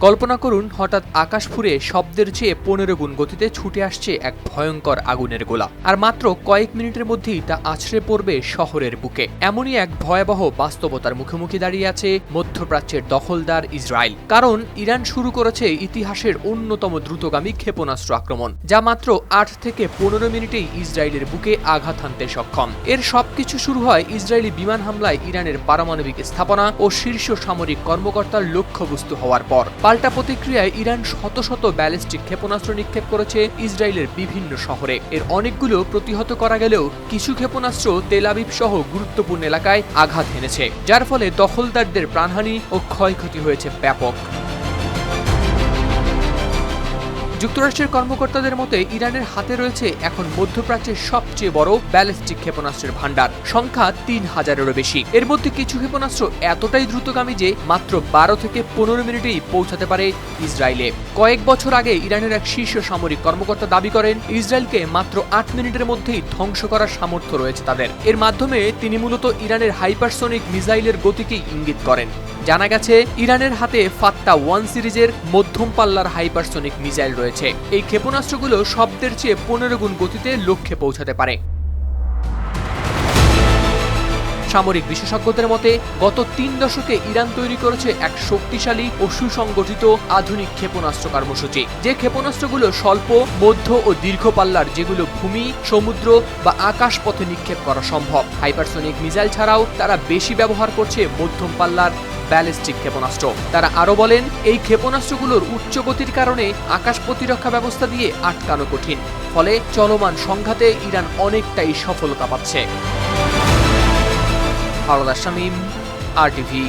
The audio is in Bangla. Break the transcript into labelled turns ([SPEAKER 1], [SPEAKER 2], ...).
[SPEAKER 1] কল্পনা করুন, হঠাৎ আকাশ ফুরে শব্দের চেয়ে পনেরো গুণ গতিতে ছুটে আসছে এক ভয়ঙ্কর আগুনের গোলা। আর মাত্র কয়েক মিনিটের মধ্যেই তা আছড়ে পড়বে শহরের বুকে। এমনই এক ভয়াবহ বাস্তবতার মুখোমুখি দাঁড়িয়ে আছে মধ্যপ্রাচ্যের দখলদার ইসরায়েল। কারণ, ইরান শুরু করেছে ইতিহাসের অন্যতম দ্রুতগামী ক্ষেপণাস্ত্র আক্রমণ, যা মাত্র আট থেকে পনেরো মিনিটেই ইসরায়েলের বুকে আঘাত হানতে সক্ষম। এর সবকিছু শুরু হয় ইসরায়েলি বিমান হামলায় ইরানের পারমাণবিক স্থাপনা ও শীর্ষ সামরিক কর্মকর্তার লক্ষ্যবস্তু হওয়ার পর। পাল্টা প্রতিক্রিয়ায় ইরান শত শত ব্যালিস্টিক ক্ষেপণাস্ত্র নিক্ষেপ করেছে ইসরায়েলের বিভিন্ন শহরে। এর অনেকগুলো প্রতিহত করা গেলেও কিছু ক্ষেপণাস্ত্র তেলাবিব সহ গুরুত্বপূর্ণ এলাকায় আঘাত হেনেছে যার ফলে দখলদারদের প্রাণহানি ও ক্ষয়ক্ষতি হয়েছে ব্যাপক। যুক্তরাষ্ট্রের কর্মকর্তাদের মতে, ইরানের হাতে রয়েছে এখন মধ্যপ্রাচ্যের সবচেয়ে বড় ব্যালিস্টিক ক্ষেপণাস্ত্রের ভান্ডার সংখ্যা তিন হাজারেরও বেশি। এর মধ্যে কিছু ক্ষেপণাস্ত্র এতটাই দ্রুতগামী যে, মাত্র বারো থেকে পনেরো মিনিটেই পৌঁছাতে পারে ইসরায়েলে। কয়েক বছর আগে ইরানের এক শীর্ষ সামরিক কর্মকর্তা দাবি করেন, ইসরায়েলকে মাত্র আট মিনিটের মধ্যেই ধ্বংস করার সামর্থ্য রয়েছে তাদের। এর মাধ্যমে তিনি মূলত ইরানের হাইপারসোনিক মিসাইলের গতিকেই ইঙ্গিত করেন। জানা গেছে, ইরানের হাতে ফাত্তা ওয়ান সিরিজের মধ্যম পাল্লার হাইপারসোনিক মিসাইল রয়েছে। এই ক্ষেপণাস্ত্রগুলো শব্দের চেয়ে পনেরো গুণ গতিতে লক্ষ্যে পৌঁছাতে পারে। সামরিক বিশেষজ্ঞদের মতে, গত তিন দশকে ইরান তৈরি করেছে এক শক্তিশালী ও সুসংগঠিত আধুনিক ক্ষেপণাস্ত্র কর্মসূচি। যে ক্ষেপণাস্ত্রগুলো স্বল্প, মধ্য ও দীর্ঘ পাল্লার যেগুলো ভূমি, সমুদ্র বা আকাশ পথে নিক্ষেপ করা সম্ভব। হাইপারসোনিক মিসাইল ছাড়াও তারা বেশি ব্যবহার করছে মধ্যম পাল্লার ব্যালিস্টিক ক্ষেপণাস্ত্র। তারা আরও বলেন, এই ক্ষেপণাস্ত্রগুলোর উচ্চ গতির কারণে আকাশ প্রতিরক্ষা ব্যবস্থা দিয়ে আটকানো কঠিন, ফলে চলমান সংঘাতে ইরান অনেকটাই সফলতা পাচ্ছে। আর টিভি